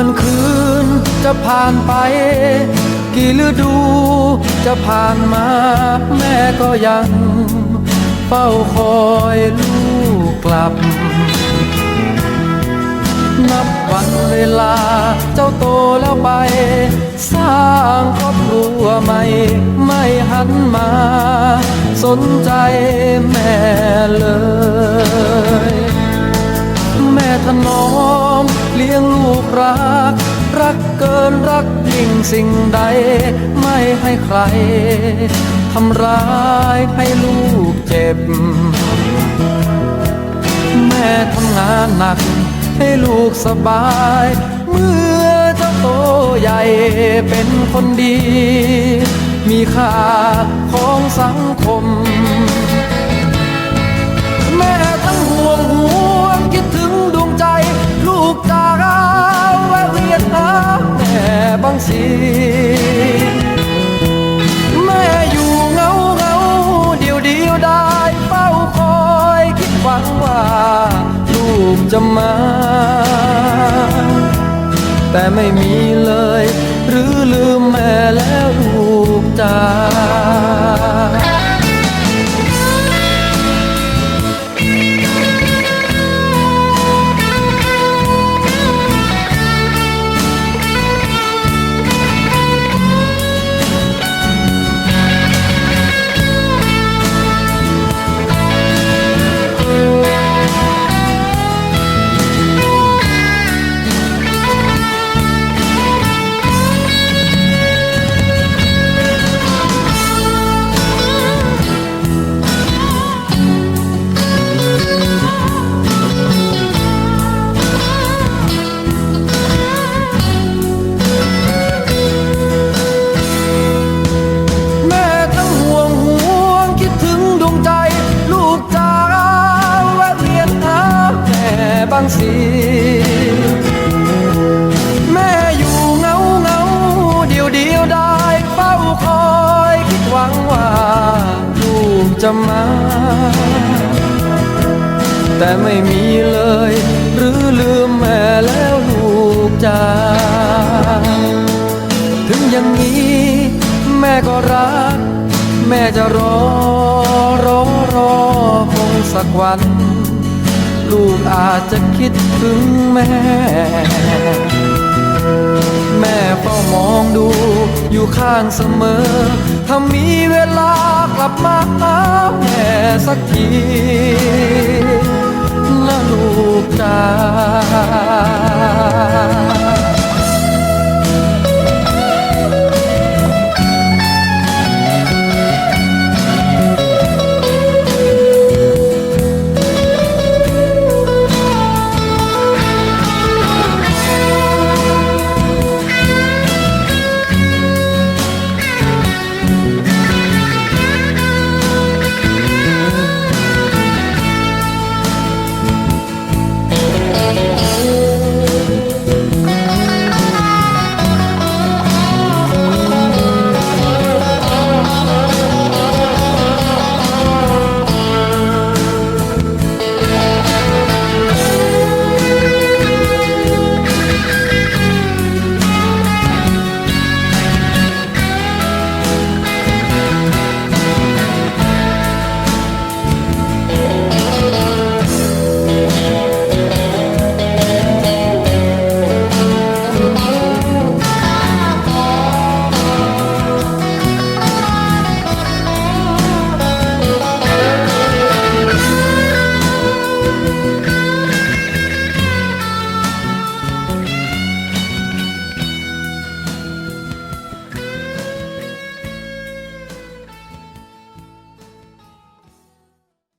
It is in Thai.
กี่วันคืนจะผ่านไป กี่ฤดูจะผ่านมา แม่ก็ยังเฝ้าคอยลูกกลับ นับวันเวลาเจ้าโตแล้วไป สร้างครอบครัวใหม่ ไม่หันมา สนใจแม่เลย แม่ถนอม เลี้ยงลูกรัก รักเกินรักยิ่งสิ่งใด ไม่ให้ใครทำร้ายให้ลูกเจ็บ แม่ทำงานหนัก ให้ลูกสบาย เมื่อเจ้าโตใหญ่เป็นคนดี มีค่าของสังคม จะมา แต่ไม่มีเลย หรือลืมแม่แล้วลูกจ้า แม่อยู่เงาเงาเดียวเดียวได้เฝ้าคอยคิดหวังว่าลูกจะมา แต่ไม่มีเลย หรือลืมแม่แล้วลูกจ้าถึงอย่างนี้แม่ก็รัก แม่จะรอรอรอคงสักวัน ลูกอาจจะคิดถึงแม่ แม่เฝ้ามองดูอยู่ข้างเสมอ ถ้ามีเวลากลับมาหาแม่สักทีนะลูกจ้า